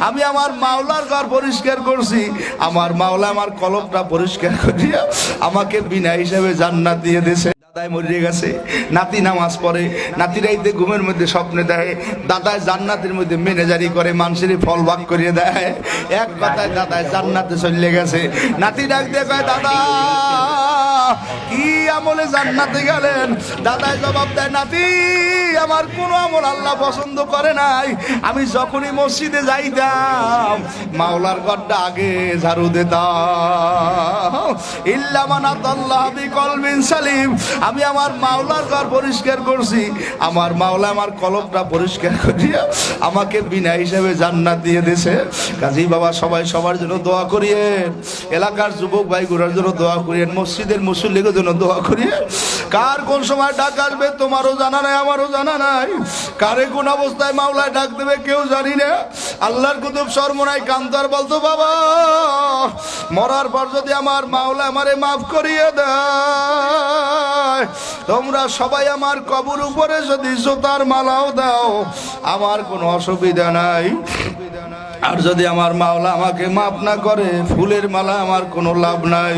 আমি আমার মাওলা করিয়া আমাকে বিনা জান্নাত দিয়ে গেছে। নাতি নামাজ ঘুমের মধ্যে স্বপ্নে দেয় দাদায় জান্নাতের মধ্যে ম্যানেজারি করে মানুষের ফল ভাগ করিয়ে দেয়। এক কথায় দাদায় জান্নাতে চলে গেছে। নাতি ডাক দিয়ে দাদা কি আমলে জান্নাতে গেলেন? দাদাই জবাব দেয়, নাতি, আমার কোনো আমল আল্লাহ পছন্দ করে নাই। আমি যখনই মসজিদে যাইতাম মাওলার ঘরটা আগে ঝাড়ু ইল্লামানাত আল্লাহ বিকলবিন সালিম। আমি আমার মাওলার ঘর পরিষ্কার করছি। আমার মাওলা আমার কলবটা পরিষ্কার করিয়া আমাকে বিনা হিসাবে জান্নাত দিয়ে দিয়েছে কাজী বাবা সবাই সবার জন্য দোয়া করিয়েন। এলাকার যুবক ভাইগুলোর জন্য দোয়া করিয়েন। মসজিদের মুসল্লিদের জন্য দোয়া করিয়ে কার কোন সময় ডাক আসবে তোমারও জানা নাই, আমারও জানা নাই। কারে কোন অবস্থায় মাওলায় ডাক দেবে কেউ জানি না। আল্লাহর কুতুব সরমনাই কান্তার বলতো, বাবা, মরার পর যদি আমার মাওলা আমারে মাফ করিয়ে দেয়, তোমরা সবাই আমার কবর উপরে যদি জোতার মালাও দাও, আমার কোনো অসুবিধা নাই। আর যদি আমার মাওলা আমাকে মাফ না করে, ফুলের মালা আমার কোনো লাভ নাই।